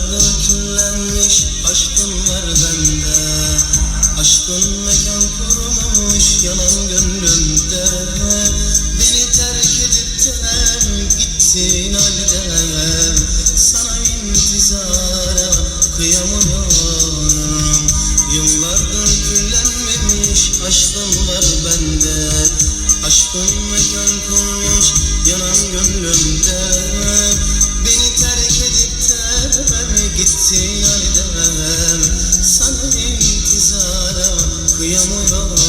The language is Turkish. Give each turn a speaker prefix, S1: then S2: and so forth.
S1: Dudaklarına küllenmiş aşkın bende. Aşkın mekan kurmamış yanan gönlümde. Beni terk edip de gittin Sana intizara kıyamıyorum. Yıllardır küllenmemiş aşkın var bende. Aşkın mekan kurmuş yanan gönlümde. Gittin halde Sana intizara kıyamıyorum